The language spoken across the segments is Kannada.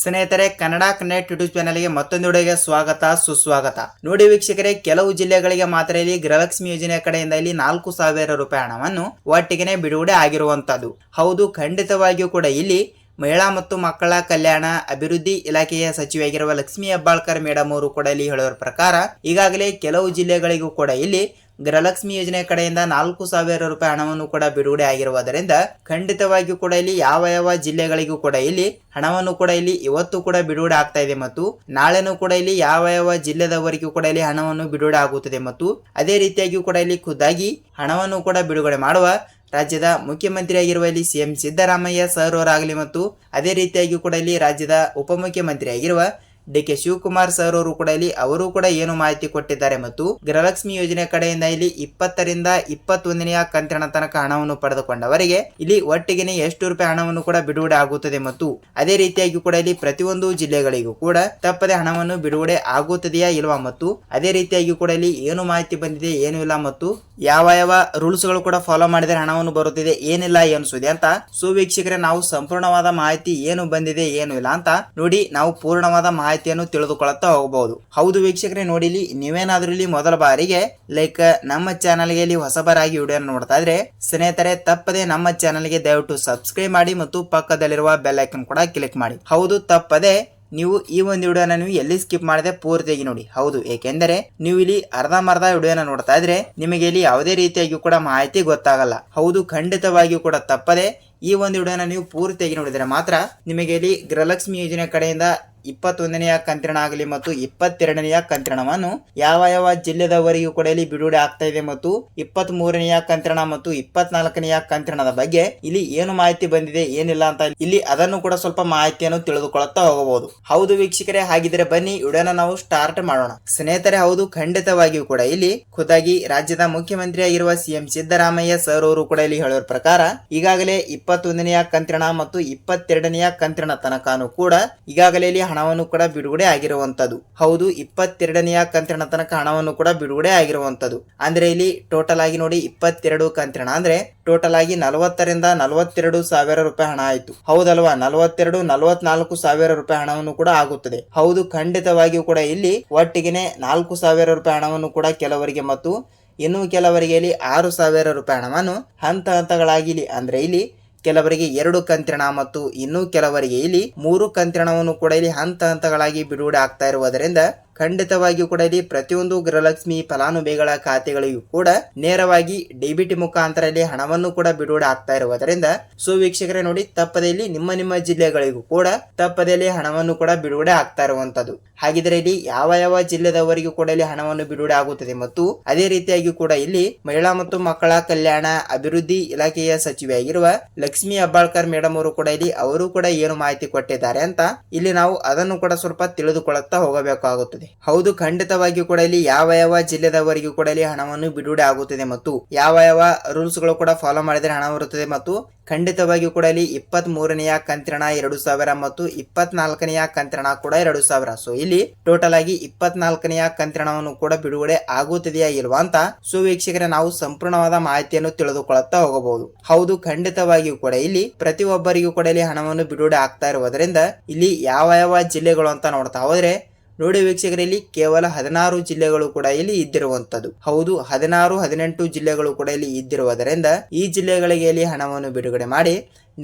ಸ್ನೇಹಿತರೆ, ಕನ್ನಡ ಕನೆಕ್ಟ್ ಯೂಟ್ಯೂಬ್ ಚಾನಲ್ಗೆ ಮತ್ತೊಂದು ವಿಡಿಯೋಗೆ ಸ್ವಾಗತ, ಸುಸ್ವಾಗತ. ನೋಡಿ ವೀಕ್ಷಕರೇ, ಕೆಲವು ಜಿಲ್ಲೆಗಳಿಗೆ ಮಾತ್ರ ಇಲ್ಲಿ ಗೃಹಲಕ್ಷ್ಮಿ ಯೋಜನೆ ಕಡೆಯಿಂದ ಇಲ್ಲಿ ನಾಲ್ಕು ಸಾವಿರ ರೂಪಾಯಿ ಹಣವನ್ನು ಒಟ್ಟಿಗೆ ಬಿಡುಗಡೆ ಆಗಿರುವಂತದ್ದು ಹೌದು, ಖಂಡಿತವಾಗಿಯೂ ಕೂಡ ಇಲ್ಲಿ ಮಹಿಳಾ ಮತ್ತು ಮಕ್ಕಳ ಕಲ್ಯಾಣ ಅಭಿವೃದ್ಧಿ ಇಲಾಖೆಯ ಸಚಿವೆಯಾಗಿರುವ ಲಕ್ಷ್ಮೀ ಹೆಬ್ಬಾಳ್ಕರ್ ಮೇಡಮ್ ಅವರು ಕೂಡ ಇಲ್ಲಿ ಹೇಳುವ ಪ್ರಕಾರ, ಈಗಾಗಲೇ ಕೆಲವು ಜಿಲ್ಲೆಗಳಿಗೂ ಕೂಡ ಇಲ್ಲಿ ಗೃಹಲಕ್ಷ್ಮಿ ಯೋಜನೆ ಕಡೆಯಿಂದ ನಾಲ್ಕು ಸಾವಿರ ರೂಪಾಯಿ ಹಣವನ್ನು ಕೂಡ ಬಿಡುಗಡೆ ಆಗಿರುವುದರಿಂದ ಖಂಡಿತವಾಗಿಯೂ ಕೂಡ ಇಲ್ಲಿ ಯಾವ ಯಾವ ಜಿಲ್ಲೆಗಳಿಗೂ ಕೂಡ ಇಲ್ಲಿ ಹಣವನ್ನು ಕೂಡ ಇಲ್ಲಿ ಇವತ್ತು ಕೂಡ ಬಿಡುಗಡೆ ಆಗ್ತಾ ಇದೆ ಮತ್ತು ನಾಳೆನೂ ಕೂಡ ಇಲ್ಲಿ ಯಾವ ಯಾವ ಜಿಲ್ಲೆದವರೆಗೂ ಕೂಡ ಇಲ್ಲಿ ಹಣವನ್ನು ಬಿಡುಗಡೆ ಆಗುತ್ತದೆ ಮತ್ತು ಅದೇ ರೀತಿಯಾಗಿಯೂ ಕೂಡ ಇಲ್ಲಿ ಖುದ್ದಾಗಿ ಹಣವನ್ನು ಕೂಡ ಬಿಡುಗಡೆ ಮಾಡುವ ರಾಜ್ಯದ ಮುಖ್ಯಮಂತ್ರಿಯಾಗಿರುವ ಇಲ್ಲಿ ಸಿಎಂ ಸಿದ್ದರಾಮಯ್ಯ ಸರ್ ಅವರಾಗಲಿ ಮತ್ತು ಅದೇ ರೀತಿಯಾಗಿ ಕೂಡ ಇಲ್ಲಿ ರಾಜ್ಯದ ಉಪಮುಖ್ಯಮಂತ್ರಿಯಾಗಿರುವ ಡಿ ಕೆ ಶಿವಕುಮಾರ್ ಸರ್ ಅವರು ಕೂಡ ಇಲ್ಲಿ ಅವರು ಕೂಡ ಏನು ಮಾಹಿತಿ ಕೊಟ್ಟಿದ್ದಾರೆ ಮತ್ತು ಗೃಹಲಕ್ಷ್ಮಿ ಯೋಜನೆ ಕಡೆಯಿಂದ ಇಲ್ಲಿ ಇಪ್ಪತ್ತರಿಂದ ಇಪ್ಪತ್ತೊಂದನೆಯ ಕಂತಿನ ತನಕ ಹಣವನ್ನು ಪಡೆದುಕೊಂಡವರಿಗೆ ಇಲ್ಲಿ ಒಟ್ಟಿಗೆ ಎಷ್ಟು ರೂಪಾಯಿ ಹಣವನ್ನು ಕೂಡ ಬಿಡುಗಡೆ ಆಗುತ್ತದೆ ಮತ್ತು ಅದೇ ರೀತಿಯಾಗಿ ಕೂಡ ಇಲ್ಲಿ ಪ್ರತಿಯೊಂದು ಜಿಲ್ಲೆಗಳಿಗೂ ಕೂಡ ತಪ್ಪದೆ ಹಣವನ್ನು ಬಿಡುಗಡೆ ಆಗುತ್ತದೆಯಾ ಇಲ್ವಾ ಮತ್ತು ಅದೇ ರೀತಿಯಾಗಿ ಕೂಡ ಇಲ್ಲಿ ಏನು ಮಾಹಿತಿ ಬಂದಿದೆ ಏನು ಇಲ್ಲ ಮತ್ತು ಯಾವ ಯಾವ ರೂಲ್ಸ್ಗಳು ಕೂಡ ಫಾಲೋ ಮಾಡಿದರೆ ಹಣವನ್ನು ಬರುತ್ತಿದೆ ಏನಿಲ್ಲ ಎನಿಸುತ್ತೆ ಅಂತ ಸುವೀಕ್ಷಕರೇ ನಾವು ಸಂಪೂರ್ಣವಾದ ಮಾಹಿತಿ ಏನು ಬಂದಿದೆ ಏನು ಇಲ್ಲ ಅಂತ ನೋಡಿ ನಾವು ಪೂರ್ಣವಾದ ಮಾಹಿತಿಯನ್ನು ತಿಳಿದುಕೊಳ್ಳುತ್ತಾ ಹೋಗಬಹುದು. ಹೌದು ವೀಕ್ಷಕರೇ, ನೋಡಿಲಿ, ನೀವೇನಾದ್ರೂ ಇಲ್ಲಿ ಮೊದಲ ಬಾರಿಗೆ ಲೈಕ್ ನಮ್ಮ ಚಾನಲ್ಗೆ ಇಲ್ಲಿ ಹೊಸಬರಾಗಿ ವಿಡಿಯೋ ನೋಡ್ತಾ ಇದ್ರೆ ಸ್ನೇಹಿತರೆ, ತಪ್ಪದೆ ನಮ್ಮ ಚಾನಲ್ಗೆ ದಯವಿಟ್ಟು ಸಬ್ಸ್ಕ್ರೈಬ್ ಮಾಡಿ ಮತ್ತು ಪಕ್ಕದಲ್ಲಿರುವ ಬೆಲ್ ಐಕನ್ ಕೂಡ ಕ್ಲಿಕ್ ಮಾಡಿ. ಹೌದು, ತಪ್ಪದೆ ನೀವು ಈ ಒಂದು ವಿಡಿಯೋನ ನೀವು ಎಲ್ಲಿ ಸ್ಕಿಪ್ ಮಾಡದೆ ಪೂರ್ತಿಯಾಗಿ ನೋಡಿ. ಹೌದು, ಏಕೆಂದರೆ ನೀವು ಇಲ್ಲಿ ಅರ್ಧಂಬರ್ಧ ವಿಡಿಯೋನ ನೋಡ್ತಾ ಇದ್ರೆ ನಿಮಗೆ ಇಲ್ಲಿ ಯಾವುದೇ ರೀತಿಯಾಗಿ ಕೂಡ ಮಾಹಿತಿ ಗೊತ್ತಾಗಲ್ಲ. ಹೌದು, ಖಂಡಿತವಾಗಿಯೂ ಕೂಡ ತಪ್ಪದೆ ಈ ಒಂದು ವಿಡಿಯೋನ ನೀವು ಪೂರ್ತಿಯಾಗಿ ನೋಡಿದರೆ ಮಾತ್ರ ನಿಮಗೆ ಇಲ್ಲಿ ಗೃಹಲಕ್ಷ್ಮಿ ಯೋಜನೆ ಕಡೆಯಿಂದ ಇಪ್ಪತ್ತೊಂದನೆಯ ಕಂತ್ರಣ ಆಗಲಿ ಮತ್ತು ಇಪ್ಪತ್ತೆರಡನೆಯ ಕಂತ್ರಣವನ್ನು ಯಾವ ಯಾವ ಜಿಲ್ಲೆದವರೆಗೂ ಕೂಡ ಇಲ್ಲಿ ಬಿಡುಗಡೆ ಆಗ್ತಾ ಇದೆ ಮತ್ತು ಇಪ್ಪತ್ತ್ ಮೂರನೆಯ ಕಂತಿರಣ ಮತ್ತು ಇಪ್ಪತ್ನಾಲ್ಕನೆಯ ಕಂತ್ರಣದ ಬಗ್ಗೆ ಇಲ್ಲಿ ಏನು ಮಾಹಿತಿ ಬಂದಿದೆ, ಏನಿಲ್ಲ ಅಂತ ಇಲ್ಲಿ ಅದನ್ನು ಕೂಡ ಸ್ವಲ್ಪ ಮಾಹಿತಿಯನ್ನು ತಿಳಿದುಕೊಳ್ಳುತ್ತಾ ಹೋಗಬಹುದು. ಹೌದು ವೀಕ್ಷಕರೇ, ಹಾಗಿದ್ರೆ ಬನ್ನಿ, ವಿಡಿಯೋನ ನಾವು ಸ್ಟಾರ್ಟ್ ಮಾಡೋಣ. ಸ್ನೇಹಿತರೆ, ಹೌದು, ಖಂಡಿತವಾಗಿಯೂ ಕೂಡ ಇಲ್ಲಿ ಖುದ್ದಾಗಿ ರಾಜ್ಯದ ಮುಖ್ಯಮಂತ್ರಿ ಆಗಿರುವ ಸಿಎಂ ಸಿದ್ದರಾಮಯ್ಯ ಸರ್ ಅವರು ಕೂಡ ಇಲ್ಲಿ ಹೇಳುವ ಪ್ರಕಾರ, ಈಗಾಗಲೇ ಇಪ್ಪತ್ತೊಂದನೆಯ ಕಂತ್ರಣ ಮತ್ತು ಇಪ್ಪತ್ತೆರಡನೆಯ ಕಂತ್ರಣ ತನಕನೂ ಕೂಡ ಈಗಾಗಲೇ ಇಲ್ಲಿ ಹಣವನ್ನು ಕೂಡ ಬಿಡುಗಡೆ ಆಗಿರುವಂತದ್ದು. ಹೌದು, ಇಪ್ಪತ್ತೆರಡನೆಯ ಕಂತಿನ ತನಕ ಹಣವನ್ನು ಕೂಡ ಬಿಡುಗಡೆ ಆಗಿರುವಂತದ್ದು. ಅಂದ್ರೆ ಇಲ್ಲಿ ಟೋಟಲ್ ಆಗಿ ನೋಡಿ ಇಪ್ಪತ್ತೆರಡು ಕಂತಿನ, ಅಂದ್ರೆ ಟೋಟಲ್ ಆಗಿ ನಲವತ್ತರಿಂದ ನಲವತ್ತೆರಡು ಸಾವಿರ ರೂಪಾಯಿ ಹಣ ಆಯ್ತು. ಹೌದಲ್ವಾ? ನಲವತ್ತೆರಡು, ನಲವತ್ನಾಲ್ಕು ಸಾವಿರ ರೂಪಾಯಿ ಹಣವನ್ನು ಕೂಡ ಆಗುತ್ತದೆ. ಹೌದು, ಖಂಡಿತವಾಗಿಯೂ ಕೂಡ ಇಲ್ಲಿ ಒಟ್ಟಿಗೆನೆ ನಾಲ್ಕು ಸಾವಿರ ರೂಪಾಯಿ ಹಣವನ್ನು ಕೂಡ ಕೆಲವರಿಗೆ ಮತ್ತು ಇನ್ನು ಕೆಲವರಿಗೆ ಇಲ್ಲಿ ಆರು ಸಾವಿರ ರೂಪಾಯಿ ಹಣವನ್ನು ಹಂತ ಹಂತಗಳಾಗಿ ಅಂದ್ರೆ ಇಲ್ಲಿ ಕೆಲವರಿಗೆ ಎರಡು ಕಂತ್ರಣ ಮತ್ತು ಇನ್ನೂ ಕೆಲವರಿಗೆ ಇಲ್ಲಿ ಮೂರು ಕಂತ್ರಿಣವನ್ನು ಕೂಡ ಇಲ್ಲಿ ಹಂತ ಹಂತಗಳಾಗಿ ಬಿಡುಗಡೆ ಆಗ್ತಾ ಇರುವುದರಿಂದ ಖಂಡಿತವಾಗಿಯೂ ಕೂಡ ಇಲ್ಲಿ ಪ್ರತಿಯೊಂದು ಗೃಹಲಕ್ಷ್ಮಿ ಫಲಾನುಭವಿಗಳ ಖಾತೆಗಳಿಗೂ ಕೂಡ ನೇರವಾಗಿ ಡಿಬಿಟಿ ಮುಖಾಂತರ ಇಲ್ಲಿ ಹಣವನ್ನು ಕೂಡ ಬಿಡುಗಡೆ ಆಗ್ತಾ ಇರುವುದರಿಂದ ಸೊ ವೀಕ್ಷಕರೇ ನೋಡಿ ತಪ್ಪದೆ ಇಲ್ಲಿ ನಿಮ್ಮ ನಿಮ್ಮ ಜಿಲ್ಲೆಗಳಿಗೂ ಕೂಡ ತಪ್ಪದಲ್ಲಿ ಹಣವನ್ನು ಕೂಡ ಬಿಡುಗಡೆ ಆಗ್ತಾ ಇರುವಂತದ್ದು. ಹಾಗಿದ್ರೆ ಇಲ್ಲಿ ಯಾವ ಯಾವ ಜಿಲ್ಲೆದವರಿಗೂ ಕೂಡ ಇಲ್ಲಿ ಹಣವನ್ನು ಬಿಡುಗಡೆ ಆಗುತ್ತದೆ ಮತ್ತು ಅದೇ ರೀತಿಯಾಗಿ ಕೂಡ ಇಲ್ಲಿ ಮಹಿಳಾ ಮತ್ತು ಮಕ್ಕಳ ಕಲ್ಯಾಣ ಅಭಿವೃದ್ಧಿ ಇಲಾಖೆಯ ಸಚಿವೆಯಾಗಿರುವ ಲಕ್ಷ್ಮಿ ಅಬ್ಬಾಳ್ಕರ್ ಮೇಡಮ್ ಅವರು ಕೂಡ ಇಲ್ಲಿ ಅವರು ಕೂಡ ಏನು ಮಾಹಿತಿ ಕೊಟ್ಟಿದ್ದಾರೆ ಅಂತ ಇಲ್ಲಿ ನಾವು ಅದನ್ನು ಕೂಡ ಸ್ವಲ್ಪ ತಿಳಿದುಕೊಳ್ಳುತ್ತಾ ಹೋಗಬೇಕಾಗುತ್ತದೆ. ಹೌದು, ಖಂಡಿತವಾಗಿಯೂ ಕೂಡ ಇಲ್ಲಿ ಯಾವ ಯಾವ ಜಿಲ್ಲೆದವರಿಗೂ ಕೂಡ ಇಲ್ಲಿ ಹಣವನ್ನು ಬಿಡುಗಡೆ ಆಗುತ್ತದೆ ಮತ್ತು ಯಾವ ಯಾವ ರೂಲ್ಸ್ಗಳು ಕೂಡ ಫಾಲೋ ಮಾಡಿದರೆ ಹಣ ಬರುತ್ತದೆ ಮತ್ತು ಖಂಡಿತವಾಗಿಯೂ ಕೂಡ ಇಲ್ಲಿ ಇಪ್ಪತ್ತ್ ಮೂರನೆಯ ಕಂತಿರಣ ಎರಡು ಸಾವಿರ ಮತ್ತು ಇಪ್ಪತ್ನಾಲ್ಕನೆಯ ಕಂತಿರಣ ಕೂಡ ಎರಡು ಸಾವಿರ. ಸೊ ಇಲ್ಲಿ ಟೋಟಲ್ ಆಗಿ ಇಪ್ಪತ್ನಾಲ್ಕನೆಯ ಕಂತಿರಣವನ್ನು ಕೂಡ ಬಿಡುಗಡೆ ಆಗುತ್ತದೆಯಾ ಇಲ್ವಾ ಅಂತ ಸೊ ವೀಕ್ಷಕರೇ ನಾವು ಸಂಪೂರ್ಣವಾದ ಮಾಹಿತಿಯನ್ನು ತಿಳಿದುಕೊಳ್ಳುತ್ತಾ ಹೋಗಬಹುದು. ಹೌದು, ಖಂಡಿತವಾಗಿಯೂ ಕೂಡ ಇಲ್ಲಿ ಪ್ರತಿಯೊಬ್ಬರಿಗೂ ಕೂಡ ಇಲ್ಲಿ ಹಣವನ್ನು ಬಿಡುಗಡೆ ಆಗ್ತಾ ಇರುವುದರಿಂದ ಇಲ್ಲಿ ಯಾವ ಯಾವ ಜಿಲ್ಲೆಗಳು ಅಂತ ನೋಡ್ತಾ ಹೋದ್ರೆ ನೋಡಿ ವೀಕ್ಷಕರಲ್ಲಿ, ಕೇವಲ ಹದಿನಾರು ಜಿಲ್ಲೆಗಳು ಕೂಡ ಇಲ್ಲಿ ಇದ್ದಿರುವಂತದ್ದು ಹೌದು, ಹದಿನಾರು, ಹದಿನೆಂಟು ಜಿಲ್ಲೆಗಳು ಕೂಡ ಇಲ್ಲಿ ಇದ್ದಿರುವುದರಿಂದ ಈ ಜಿಲ್ಲೆಗಳಿಗೆ ಇಲ್ಲಿ ಹಣವನ್ನು ಬಿಡುಗಡೆ ಮಾಡಿ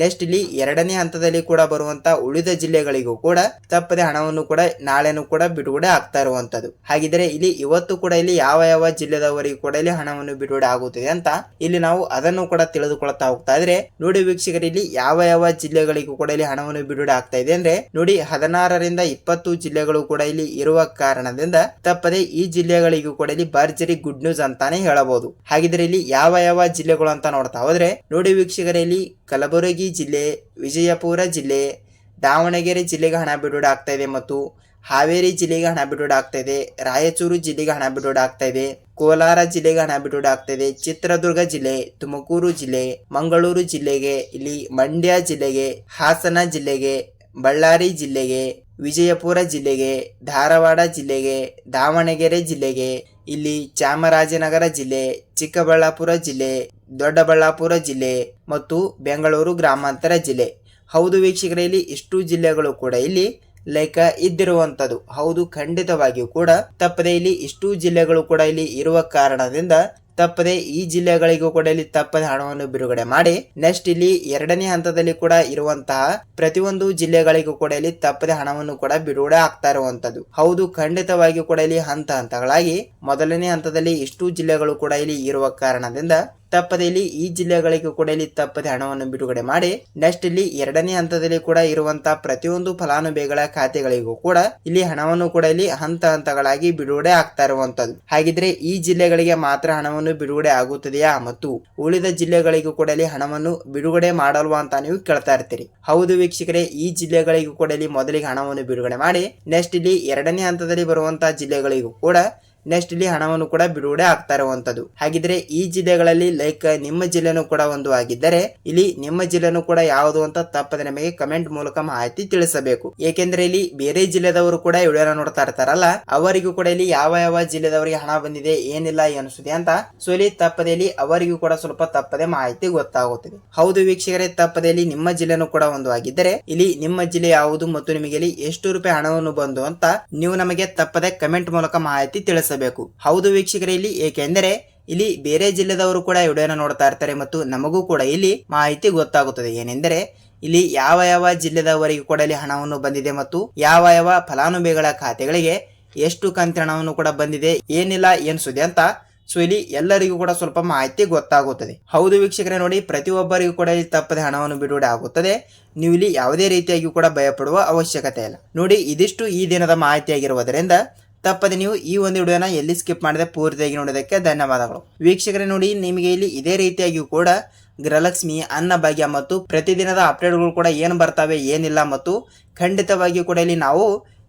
ನೆಕ್ಸ್ಟ್ ಇಲ್ಲಿ ಎರಡನೇ ಹಂತದಲ್ಲಿ ಕೂಡ ಬರುವಂತ ಉಳಿದ ಜಿಲ್ಲೆಗಳಿಗೂ ಕೂಡ ತಪ್ಪದೆ ಹಣವನ್ನು ಕೂಡ ನಾಳೆನೂ ಕೂಡ ಬಿಡುಗಡೆ ಆಗ್ತಾ ಇರುವಂತದ್ದು. ಹಾಗಿದ್ರೆ ಇಲ್ಲಿ ಇವತ್ತು ಕೂಡ ಇಲ್ಲಿ ಯಾವ ಯಾವ ಜಿಲ್ಲೆದವರಿಗೂ ಕೂಡ ಇಲ್ಲಿ ಹಣವನ್ನು ಬಿಡುಗಡೆ ಆಗುತ್ತದೆ ಅಂತ ಇಲ್ಲಿ ನಾವು ಅದನ್ನು ಕೂಡ ತಿಳಿದುಕೊಳ್ತಾ ಹೋಗ್ತಾ ಇದ್ರೆ ನೋಡಿ ವೀಕ್ಷಕರು, ಇಲ್ಲಿ ಯಾವ ಯಾವ ಜಿಲ್ಲೆಗಳಿಗೂ ಕೂಡ ಇಲ್ಲಿ ಹಣವನ್ನು ಬಿಡುಗಡೆ ಆಗ್ತಾ ಇದೆ ಅಂದ್ರೆ ನೋಡಿ ಹದಿನಾರರಿಂದ ಇಪ್ಪತ್ತು ಜಿಲ್ಲೆಗಳು ಕೂಡ ಇಲ್ಲಿ ಇರುವ ಕಾರಣದಿಂದ ತಪ್ಪದೆ ಈ ಜಿಲ್ಲೆಗಳಿಗೂ ಕೂಡ ಇಲ್ಲಿ ಭರ್ಜರಿ ಗುಡ್ ನ್ಯೂಸ್ ಅಂತಾನೆ ಹೇಳಬಹುದು. ಹಾಗಿದ್ರೆ ಇಲ್ಲಿ ಯಾವ ಯಾವ ಜಿಲ್ಲೆಗಳು ಅಂತ ನೋಡ್ತಾ ಹೋದ್ರೆ ನೋಡಿ ವೀಕ್ಷಕರಲ್ಲಿ ಕಲಬುರಗಿ ಜಿಲ್ಲೆ, ವಿಜಯಪುರ ಜಿಲ್ಲೆ, ದಾವಣಗೆರೆ ಜಿಲ್ಲೆಗೆ ಹಣ ಬಿಡುಗಡೆ ಇದೆ ಮತ್ತು ಹಾವೇರಿ ಜಿಲ್ಲೆಗೆ ಹಣ ಬಿಡುಗಡೆ ರಾಯಚೂರು ಜಿಲ್ಲೆಗೆ ಹಣ ಬಿಡುಗಡೆ ಆಗ್ತಾ ಇದೆ, ಕೋಲಾರ ಜಿಲ್ಲೆಗೆ ಹಣ ಬಿಡುಗಡೆ ಇದೆ, ಚಿತ್ರದುರ್ಗ ಜಿಲ್ಲೆ, ತುಮಕೂರು ಜಿಲ್ಲೆ, ಮಂಗಳೂರು ಜಿಲ್ಲೆಗೆ, ಇಲ್ಲಿ ಮಂಡ್ಯ ಜಿಲ್ಲೆಗೆ, ಹಾಸನ ಜಿಲ್ಲೆಗೆ, ಬಳ್ಳಾರಿ ಜಿಲ್ಲೆಗೆ, ವಿಜಯಪುರ ಜಿಲ್ಲೆಗೆ, ಧಾರವಾಡ ಜಿಲ್ಲೆಗೆ, ದಾವಣಗೆರೆ ಜಿಲ್ಲೆಗೆ, ಇಲ್ಲಿ ಚಾಮರಾಜನಗರ ಜಿಲ್ಲೆ, ಚಿಕ್ಕಬಳ್ಳಾಪುರ ಜಿಲ್ಲೆ ದೊಡ್ಡಬಳ್ಳಾಪುರ ಜಿಲ್ಲೆ ಮತ್ತು ಬೆಂಗಳೂರು ಗ್ರಾಮಾಂತರ ಜಿಲ್ಲೆ. ಹೌದು ವೀಕ್ಷಕರೇ, ಇಲ್ಲಿ ಇಷ್ಟು ಜಿಲ್ಲೆಗಳು ಕೂಡ ಇಲ್ಲಿ ಲೈಕ ಇದ್ದಿರುವಂಥದ್ದು. ಹೌದು, ಖಂಡಿತವಾಗಿಯೂ ಕೂಡ ತಪ್ಪದೆ ಇಲ್ಲಿ ಇಷ್ಟು ಜಿಲ್ಲೆಗಳು ಕೂಡ ಇಲ್ಲಿ ಇರುವ ಕಾರಣದಿಂದ ತಪ್ಪದೆ ಈ ಜಿಲ್ಲೆಗಳಿಗೂ ಕೂಡ ಇಲ್ಲಿ ತಪ್ಪದೆ ಹಣವನ್ನು ಬಿಡುಗಡೆ ಮಾಡಿ, ನೆಕ್ಸ್ಟ್ ಇಲ್ಲಿ ಎರಡನೇ ಹಂತದಲ್ಲಿ ಕೂಡ ಇರುವಂತಹ ಪ್ರತಿಯೊಂದು ಜಿಲ್ಲೆಗಳಿಗೂ ಕೂಡ ಇಲ್ಲಿ ತಪ್ಪದೆ ಹಣವನ್ನು ಕೂಡ ಬಿಡುಗಡೆ ಆಗ್ತಾ ಇರುವಂತದ್ದು ಹೌದು, ಖಂಡಿತವಾಗಿಯೂ ಕೂಡ ಇಲ್ಲಿ ಹಂತ ಹಂತಗಳಾಗಿ ಮೊದಲನೇ ಹಂತದಲ್ಲಿ ಇಷ್ಟು ಜಿಲ್ಲೆಗಳು ಕೂಡ ಇಲ್ಲಿ ಇರುವ ಕಾರಣದಿಂದ ತಪ್ಪದೆ ಇಲ್ಲಿ ಈ ಜಿಲ್ಲೆಗಳಿಗೂ ಕೂಡ ಇಲ್ಲಿ ತಪ್ಪದೆ ಹಣವನ್ನು ಬಿಡುಗಡೆ ಮಾಡಿ ನೆಕ್ಸ್ಟ್ ಇಲ್ಲಿ ಎರಡನೇ ಹಂತದಲ್ಲಿ ಕೂಡ ಇರುವಂತಹ ಪ್ರತಿಯೊಂದು ಫಲಾನುಭವಿಗಳ ಖಾತೆಗಳಿಗೂ ಕೂಡ ಇಲ್ಲಿ ಹಣವನ್ನು ಕೂಡ ಇಲ್ಲಿ ಹಂತ ಹಂತಗಳಾಗಿ ಬಿಡುಗಡೆ ಆಗ್ತಾ ಇರುವಂತದ್ದು. ಹಾಗಿದ್ರೆ ಈ ಜಿಲ್ಲೆಗಳಿಗೆ ಮಾತ್ರ ಹಣವನ್ನು ಬಿಡುಗಡೆ ಆಗುತ್ತದೆಯಾ? ಮತ್ತು ಉಳಿದ ಜಿಲ್ಲೆಗಳಿಗೂ ಕೂಡ ಇಲ್ಲಿ ಹಣವನ್ನು ಬಿಡುಗಡೆ ಮಾಡಲ್ವಾ ಅಂತ ನೀವು ಕೇಳ್ತಾ ಇರ್ತೀರಿ. ಹೌದು ವೀಕ್ಷಕರೇ, ಈ ಜಿಲ್ಲೆಗಳಿಗೂ ಕೂಡ ಇಲ್ಲಿ ಮೊದಲಿಗೆ ಹಣವನ್ನು ಬಿಡುಗಡೆ ಮಾಡಿ ನೆಕ್ಸ್ಟ್ ಇಲ್ಲಿ ಎರಡನೇ ಹಂತದಲ್ಲಿ ಬರುವಂತಹ ಜಿಲ್ಲೆಗಳಿಗೂ ಕೂಡ ನೆಕ್ಸ್ಟ್ ಇಲ್ಲಿ ಹಣವನ್ನು ಕೂಡ ಬಿಡುಗಡೆ ಆಗ್ತಾ ಇರುವಂತದ್ದು. ಹಾಗಿದ್ರೆ ಈ ಜಿಲ್ಲೆಗಳಲ್ಲಿ ಲೈಕ್ ನಿಮ್ಮ ಜಿಲ್ಲೆನೂ ಕೂಡ ಒಂದು ಆಗಿದ್ದರೆ ಇಲ್ಲಿ ನಿಮ್ಮ ಜಿಲ್ಲೆನೂ ಕೂಡ ಯಾವುದು ಅಂತ ತಪ್ಪದೆ ನಮಗೆ ಕಮೆಂಟ್ ಮೂಲಕ ಮಾಹಿತಿ ತಿಳಿಸಬೇಕು. ಏಕೆಂದ್ರೆ ಇಲ್ಲಿ ಬೇರೆ ಜಿಲ್ಲೆದವರು ಕೂಡ ವಿಡಿಯೋನ ನೋಡ್ತಾ ಇರ್ತಾರಲ್ಲ, ಅವರಿಗೂ ಕೂಡ ಇಲ್ಲಿ ಯಾವ ಯಾವ ಜಿಲ್ಲೆದವರಿಗೆ ಹಣ ಬಂದಿದೆ, ಏನಿಲ್ಲ ಅನಿಸುತ್ತೆ ಅಂತ. ಸೊ ಇಲ್ಲಿ ತಪ್ಪದೆ ಇಲ್ಲಿ ಅವರಿಗೂ ಕೂಡ ಸ್ವಲ್ಪ ತಪ್ಪದೆ ಮಾಹಿತಿ ಗೊತ್ತಾಗುತ್ತದೆ. ಹೌದು ವೀಕ್ಷಕರೇ, ತಪ್ಪದೆ ಇಲ್ಲಿ ನಿಮ್ಮ ಜಿಲ್ಲೆನೂ ಕೂಡ ಒಂದು ಆಗಿದ್ದರೆ ಇಲ್ಲಿ ನಿಮ್ಮ ಜಿಲ್ಲೆ ಯಾವುದು ಮತ್ತು ನಿಮಗೆ ಇಲ್ಲಿ ಎಷ್ಟು ರೂಪಾಯಿ ಹಣವನ್ನು ಬಂದು ಅಂತ ನೀವು ನಮಗೆ ತಪ್ಪದೆ ಕಮೆಂಟ್ ಮೂಲಕ ಮಾಹಿತಿ ತಿಳಿಸಬೇಕು. ಹೌದು ವೀಕ್ಷಕರೇ, ಇಲ್ಲಿ ಏಕೆಂದರೆ ಇಲ್ಲಿ ಬೇರೆ ಜಿಲ್ಲೆದವರು ಕೂಡ ವಿಡಿಯೋನ ನೋಡ್ತಾ ಇರ್ತಾರೆ ಮತ್ತು ನಮಗೂ ಕೂಡ ಇಲ್ಲಿ ಮಾಹಿತಿ ಗೊತ್ತಾಗುತ್ತದೆ. ಏನೆಂದರೆ ಇಲ್ಲಿ ಯಾವ ಯಾವ ಜಿಲ್ಲೆದವರಿಗೂ ಕೂಡ ಇಲ್ಲಿ ಹಣವನ್ನು ಬಂದಿದೆ ಮತ್ತು ಯಾವ ಯಾವ ಫಲಾನುಭವಿಗಳ ಖಾತೆಗಳಿಗೆ ಎಷ್ಟು ಕಂತಿನ ಹಣವನ್ನು ಕೂಡ ಬಂದಿದೆ, ಏನಿಲ್ಲ ಏನ್ಸುದೆ ಅಂತ ಸೊ ಇಲ್ಲಿ ಎಲ್ಲರಿಗೂ ಕೂಡ ಸ್ವಲ್ಪ ಮಾಹಿತಿ ಗೊತ್ತಾಗುತ್ತದೆ. ಹೌದು ವೀಕ್ಷಕರೇ, ನೋಡಿ ಪ್ರತಿಯೊಬ್ಬರಿಗೂ ಕೂಡ ಇಲ್ಲಿ ತಪ್ಪದೆ ಹಣವನ್ನು ಬಿಡುಗಡೆ ಆಗುತ್ತದೆ. ನೀವು ಇಲ್ಲಿ ಯಾವುದೇ ರೀತಿಯಾಗಿ ಕೂಡ ಭಯಪಡುವ ಅವಶ್ಯಕತೆ ಇಲ್ಲ. ನೋಡಿ, ಇದಿಷ್ಟು ಈ ದಿನದ ಮಾಹಿತಿಯಾಗಿರುವುದರಿಂದ ತಪ್ಪದೆ ನೀವು ಈ ಒಂದು ವಿಡಿಯೋನ ಎಲ್ಲಿ ಸ್ಕಿಪ್ ಮಾಡದೆ ಪೂರ್ತಿಯಾಗಿ ನೋಡೋದಕ್ಕೆ ಧನ್ಯವಾದಗಳು. ವೀಕ್ಷಕರೇ ನೋಡಿ, ನಿಮಗೆ ಇಲ್ಲಿ ಇದೇ ರೀತಿಯಾಗಿಯೂ ಕೂಡ ಗೃಹಲಕ್ಷ್ಮಿ, ಅನ್ನಭಾಗ್ಯ ಮತ್ತು ಪ್ರತಿದಿನದ ಅಪ್ಡೇಟ್ಗಳು ಕೂಡ ಏನು ಬರ್ತವೆ, ಏನಿಲ್ಲ ಮತ್ತು ಖಂಡಿತವಾಗಿಯೂ ಕೂಡ ಇಲ್ಲಿ ನಾವು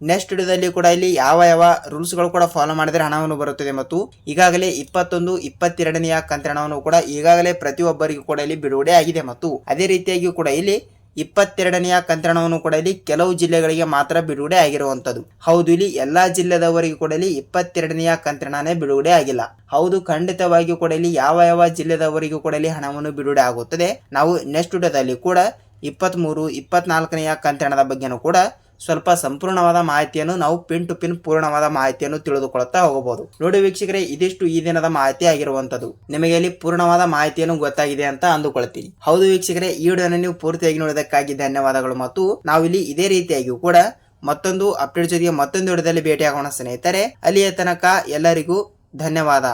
ನೆಕ್ಸ್ಟ್ ವಿಡಿಯೋದಲ್ಲಿ ಕೂಡ ಇಲ್ಲಿ ಯಾವ ಯಾವ ರೂಲ್ಸ್ಗಳು ಕೂಡ ಫಾಲೋ ಮಾಡಿದರೆ ಹಣವನ್ನು ಬರುತ್ತದೆ ಮತ್ತು ಈಗಾಗಲೇ ಇಪ್ಪತ್ತೊಂದು, ಇಪ್ಪತ್ತೆರಡನೆಯ ಹಣವನ್ನು ಕೂಡ ಈಗಾಗಲೇ ಪ್ರತಿಯೊಬ್ಬರಿಗೂ ಕೂಡ ಇಲ್ಲಿ ಬಿಡುಗಡೆ ಆಗಿದೆ ಮತ್ತು ಅದೇ ರೀತಿಯಾಗಿಯೂ ಕೂಡ ಇಲ್ಲಿ ಇಪ್ಪತ್ತೆರಡನೆಯ ಕಂತ್ರಣವನ್ನು ಕೂಡ ಕೆಲವು ಜಿಲ್ಲೆಗಳಿಗೆ ಮಾತ್ರ ಬಿಡುಗಡೆ ಆಗಿರುವಂಥದ್ದು. ಹೌದು, ಇಲ್ಲಿ ಎಲ್ಲಾ ಜಿಲ್ಲೆದವರಿಗೂ ಕೂಡ ಇಲ್ಲಿ ಇಪ್ಪತ್ತೆರಡನೆಯ ಕಂತ್ರಣನೇ ಬಿಡುಗಡೆ ಆಗಿಲ್ಲ. ಹೌದು, ಖಂಡಿತವಾಗಿಯೂ ಕೂಡ ಇಲ್ಲಿ ಯಾವ ಯಾವ ಜಿಲ್ಲೆದವರಿಗೂ ಕೊಡಲಿ ಹಣವನ್ನು ಬಿಡುಗಡೆ ಆಗುತ್ತದೆ. ನಾವು ನೆಕ್ಸ್ಟ್ ವಿಡಿಯೋದಲ್ಲಿ ಕೂಡ ಇಪ್ಪತ್ತ್ಮೂರು ಇಪ್ಪತ್ನಾಲ್ಕನೆಯ ಕಂತ್ರಣದ ಬಗ್ಗೆನೂ ಕೂಡ ಸ್ವಲ್ಪ ಸಂಪೂರ್ಣವಾದ ಮಾಹಿತಿಯನ್ನು ನಾವು ಪಿನ್ ಟು ಪಿನ್ ಪೂರ್ಣವಾದ ಮಾಹಿತಿಯನ್ನು ತಿಳಿದುಕೊಳ್ಳುತ್ತಾ ಹೋಗಬಹುದು. ನೋಡಿ ವೀಕ್ಷಕರೇ, ಇದಿಷ್ಟು ಈ ದಿನದ ಮಾಹಿತಿ ಆಗಿರುವಂತದ್ದು ನಿಮಗೆ ಇಲ್ಲಿ ಪೂರ್ಣವಾದ ಮಾಹಿತಿಯನ್ನು ಗೊತ್ತಾಗಿದೆ ಅಂತ ಅಂದುಕೊಳ್ತೀನಿ. ಹೌದು ವೀಕ್ಷಕರೇ, ಈ ವಿಡಿಯೋನ ನೀವು ಪೂರ್ತಿಯಾಗಿ ನೋಡೋದಕ್ಕಾಗಿ ಧನ್ಯವಾದಗಳು ಮತ್ತು ನಾವಿಲ್ಲಿ ಇದೇ ರೀತಿಯಾಗಿಯೂ ಕೂಡ ಮತ್ತೊಂದು ಅಪ್ಡೇಟ್ ಜೊತೆಗೆ ಮತ್ತೊಂದು ವಿಡಿಯೋದಲ್ಲಿ ಭೇಟಿಯಾಗೋಣ ಸ್ನೇಹಿತರೆ. ಅಲ್ಲಿಯ ತನಕ ಎಲ್ಲರಿಗೂ ಧನ್ಯವಾದ.